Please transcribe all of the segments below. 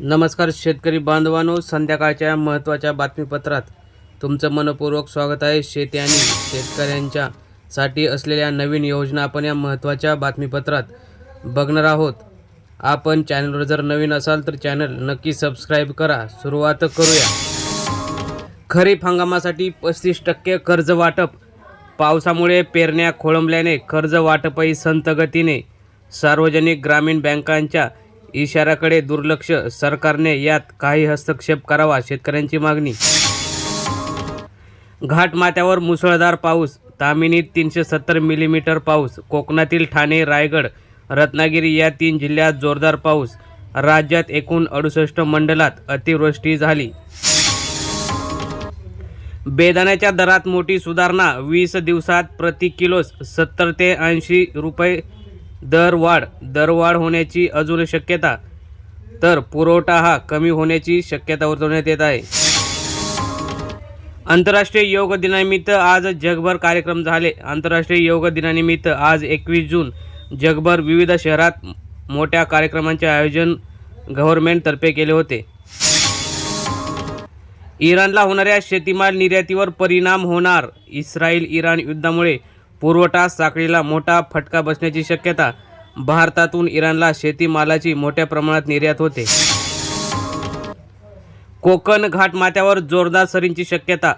नमस्कार शेतकरी बांधवांनो संध्याकाळच्या महत्त्वाच्या बातमीपत्रात तुमचं मनपूर्वक स्वागत आहे. शेती आणि शेतकऱ्यांच्या साठी असलेल्या नवीन योजना आपण या महत्त्वाच्या बातमीपत्रात बघणार आहोत. आपण चॅनलवर जर नवीन असाल तर चॅनल नक्की सबस्क्राईब करा. सुरुवात करूया. खरीप हंगामासाठी पस्तीस टक्के कर्ज वाटप. पावसामुळे पेरण्या खोळंबल्याने कर्ज वाटपही संतगतीने सार्वजनिक ग्रामीण बँकांच्या इशाऱ्याकडे दुर्लक्ष सरकारने यात काही हस्तक्षेप करावा शेतकऱ्यांची मागणी. घाटमाथ्यावर मुसळधार पाऊस तामिनीत तीनशे सत्तर मिलीमीटर पाऊस कोकणातील ठाणे रायगड रत्नागिरी या तीन जिल्ह्यात जोरदार पाऊस राज्यात एकूण अडुसष्ट मंडलात अतिवृष्टी झाली. बेदाण्याच्या दरात मोठी सुधारणा वीस दिवसात प्रति किलोस सत्तर ते ऐंशी रुपये दरवाढ दरवाढ होण्याची अजून शक्यता. तर पुरवठा हा कमी होण्याची शक्यता वर्तवण्यात येत आहे. आंतरराष्ट्रीय योग दिनानिमित्त आज जगभर कार्यक्रम झाले. आंतरराष्ट्रीय योग दिनानिमित्त आज एकवीस जून जगभर विविध शहरात मोठ्या कार्यक्रमांचे आयोजन गव्हर्नमेंटतर्फे केले होते. इराणला होणाऱ्या शेतीमाल निर्यातीवर परिणाम होणार. इस्रायल इराण युद्धामुळे पुरवठा साखळीला मोठा फटका बसण्याची शक्यता भारतातून इराणला शेतीमालाची मोठ्या प्रमाणात निर्यात होते. कोकण घाटमाथ्यावर जोरदार सरींची शक्यता.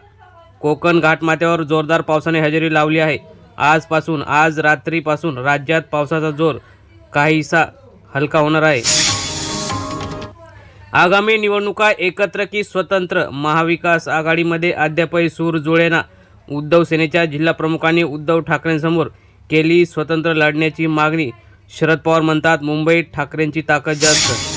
कोकण घाटमाथ्यावर जोरदार पावसाने हजेरी लावली आहे. आजपासून आज रात्रीपासून राज्यात पावसाचा जोर काहीसा हलका होणार आहे. आगामी निवडणुका एकत्र की स्वतंत्र महाविकास आघाडीमध्ये अद्यापही सूर जुळेना. उद्धव सेनेच्या जिल्हाप्रमुखांनी उद्धव ठाकरेंसमोर केली स्वतंत्र लढण्याची मागणी. शरद पवार म्हणतात मुंबईत ठाकरेंची ताकद जास्त.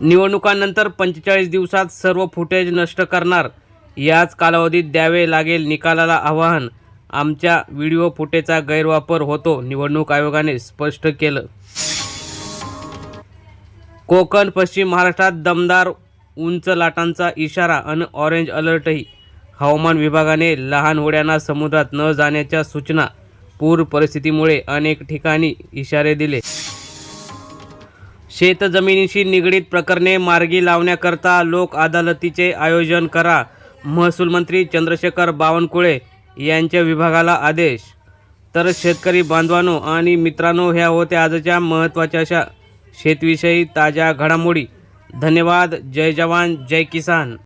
निवडणुकांनंतर पंचेचाळीस दिवसात सर्व फुटेज नष्ट करणार. याच कालावधीत द्यावे लागेल निकालाला आवाहन. आमच्या व्हिडिओ फुटेजचा गैरवापर होतो निवडणूक आयोगाने स्पष्ट केलं. कोकण पश्चिम महाराष्ट्रात दमदार उंच लाटांचा इशारा आणि ऑरेंज अलर्टही हवामान विभागाने लहान होड्यांना समुद्रात न जाण्याच्या सूचना पूर परिस्थितीमुळे अनेक ठिकाणी इशारे दिले. शेतजमिनीशी निगडीत प्रकरणे मार्गी लावण्याकरता लोक अदालतीचे आयोजन करा महसूल मंत्री चंद्रशेखर बावनकुळे यांच्या विभागाला आदेश. तर शेतकरी बांधवांनो आणि मित्रांनो ह्या होत्या आजच्या महत्त्वाच्या अशा शेतविषयी ताज्या घडामोडी. धन्यवाद. जय जवान. जय किसान.